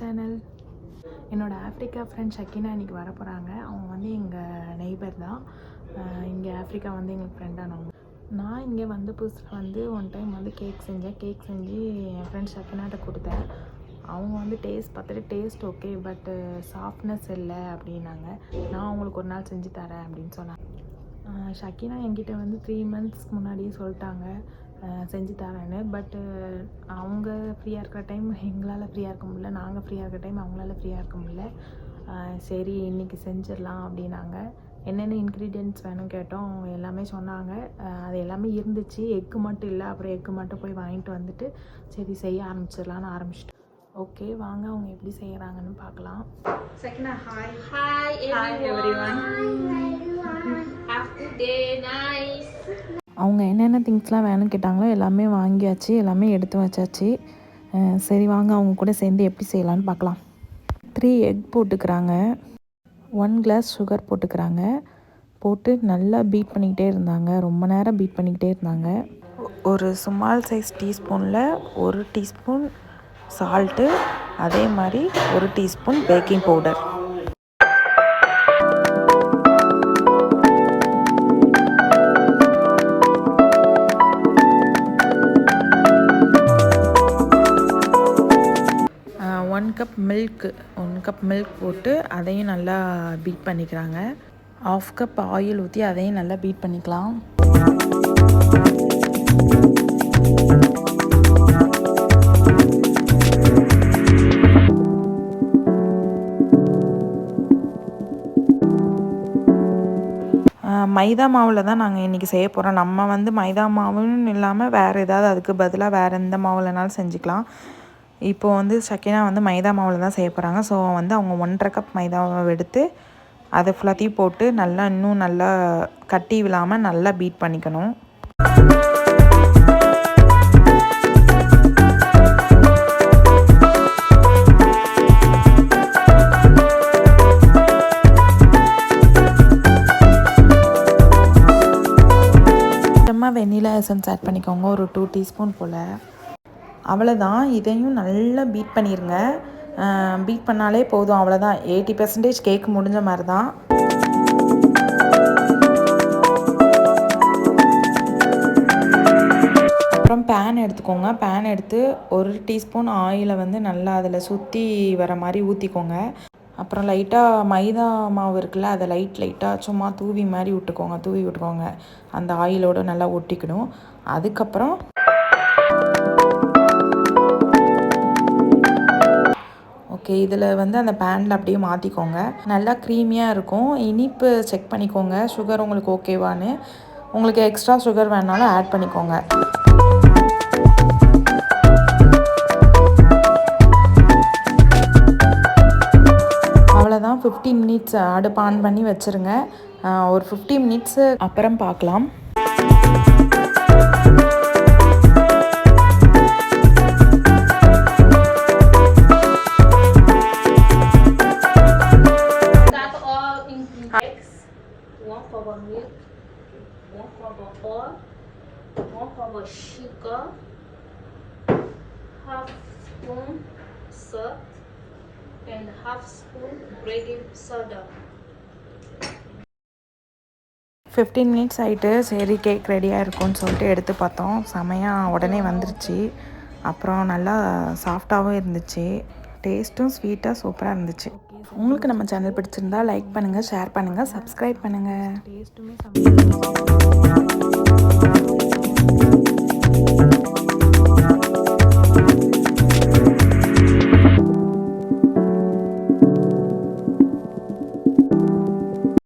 Channel என்னோடய Africa friend Shakina இன்றைக்கி வர போகிறாங்க அவங்க வந்து எங்கள் நெய்பர் தான். இங்கே ஆஃப்ரிக்கா வந்து எங்களுக்கு ஃப்ரெண்டானவங்க நான் இங்கே வந்த புதுசில் வந்து ஒன் டைம் வந்து கேக் செஞ்சேன். கேக் செஞ்சு என் ஃப்ரெண்ட் ஷக்கினாட்ட கொடுத்தேன். அவங்க வந்து டேஸ்ட் பார்த்துட்டு டேஸ்ட் ஓகே பட்டு சாஃப்ட்னஸ் இல்லை அப்படின்னாங்க. நான் அவங்களுக்கு ஒரு நாள் செஞ்சு தரேன் அப்படின்னு சொன்னாங்க. ஷக்கினா என்கிட்ட வந்து த்ரீ மந்த்ஸ்க்கு முன்னாடியே சொல்லிட்டாங்க. செஞ்சு தரேன்னு. பட்டு அவங்க ஃப்ரீயாக இருக்கிற டைம் எங்களால் ஃப்ரீயாக இருக்க முடியல. நாங்கள் ஃப்ரீயாக இருக்கிற டைம் அவங்களால ஃப்ரீயாக இருக்க முடியல. சரி இன்றைக்கி செஞ்சிடலாம் அப்படின்னாங்க. என்னென்ன இன்க்ரீடியன்ட்ஸ் வேணும் கேட்டோம். அவங்க எல்லாமே சொன்னாங்க. அது எல்லாமே இருந்துச்சு. எக்கு மட்டும் இல்லை. அப்புறம் எக்கு மட்டும் போய் வாங்கிட்டு வந்துட்டு சரி செய்ய ஆரம்பிச்சிடலான்னு ஆரம்பிச்சிட்டோம். ஓகே வாங்க. அவங்க எப்படி செய்கிறாங்கன்னு பார்க்கலாம். Hi. Everyone. everyone. Have a good day. Nice. அவங்க என்னென்ன திங்ஸ்லாம் வேணும்னு கேட்டாங்களோ எல்லாமே வாங்கியாச்சு எல்லாமே எடுத்து வச்சாச்சு. சரி வாங்க அவங்க கூட சேர்ந்து எப்படி செய்யலான்னு பார்க்கலாம். த்ரீ எக் போட்டுக்கிறாங்க. ஒன் கிளாஸ் சுகர் போட்டுக்கிறாங்க. போட்டு நல்லா பீட் பண்ணிக்கிட்டே இருந்தாங்க. ரொம்ப நேரம் பீட் பண்ணிக்கிட்டே இருந்தாங்க. ஒரு சுமால் சைஸ் டீஸ்பூனில் ஒரு டீஸ்பூன் சால்ட்டு அதே மாதிரி ஒரு teaspoon baking powder cup milk one cup milk போட்டு அதையும் நல்லா பீட் பண்ணிக்கிறாங்க. ஆஃப் கப் ஆயில் ஊற்றி அதையும் நல்லா பீட் பண்ணிக்கலாம். ஆஹ் மைதா மாவில் தான் நாங்கள் இன்றைக்கி செய்ய போகிறோம் நம்ம வந்து மைதா மாவுன்னு இல்லாமல் வேறு ஏதாவது அதுக்கு பதிலாக வேறு எந்த மாவுலனாலும் செஞ்சுக்கலாம். இப்போ வந்து சக்கினா வந்து மைதா மாவில் தான் செய்ய போகிறாங்க ஸோ வந்து அவங்க ஒன்றரை கப் மைதாவை எடுத்து அதை ஃபுல்லாத்தையும் போட்டு நல்லா இன்னும் நல்லா கட்டி விழாமல் நல்லா பீட் பண்ணிக்கணும். வெண்ணிலா எசன்ஸ் ஆட் பண்ணிக்கோங்க. ஒரு டூ டீஸ்பூன் போல். அவ்வளோதான் இதையும் நல்லா பீட் பண்ணிடுங்க பீட் பண்ணாலே போதும். அவ்வளோதான் எயிட்டி பர்சன்டேஜ் கேக் முடிஞ்ச மாதிரி தான் அப்புறம் பேன் எடுத்துக்கோங்க. பேன் எடுத்து ஒரு டீஸ்பூன் ஆயிலை வந்து நல்லா அதில் சுற்றி வர மாதிரி ஊற்றிக்கோங்க அப்புறம் லைட்டாக மைதா மாவு இருக்குல்ல அதை லைட் லைட்டாக சும்மா தூவி மாதிரி விட்டுக்கோங்க. தூவி விட்டுக்கோங்க. அந்த ஆயிலோட நல்லா ஒட்டிக்கணும். அதுக்கப்புறம் ஓகே இதில் வந்து அந்த பேனில் அப்படியே மாற்றிக்கோங்க நல்லா க்ரீமியாக இருக்கும். இனிப்பு செக் பண்ணிக்கோங்க. சுகர் உங்களுக்கு ஓகேவான்னு உங்களுக்கு எக்ஸ்ட்ரா சுகர் வேணாலும் ஆட் பண்ணிக்கோங்க. அவ்வளோதான் ஃபிஃப்டீன் மினிட்ஸ் அடுப்பு ஆன் பண்ணி வச்சுருங்க. ஒரு ஃபிஃப்டி மினிட்ஸு அப்புறம் பார்க்கலாம். One oil, one cup of sugar, half spoon salt, and half spoon baking soda. Fifteen minutes ஆகிட்டு சரி கேக் ரெடியாக இருக்கும்னு சொல்லிட்டு எடுத்து பார்த்தோம். செமையாக உடனே வந்துருச்சு. அப்புறம் நல்லா சாஃப்டாகவும் இருந்துச்சு. டேஸ்ட்டும் ஸ்வீட்டாக சூப்பராக இருந்துச்சு. உங்களுக்கு நம்ம சேனல் பிடிச்சிருந்தா லைக் பண்ணுங்கள் ஷேர் பண்ணுங்கள் சப்ஸ்கிரைப் பண்ணுங்கள் டேஸ்ட்டுமே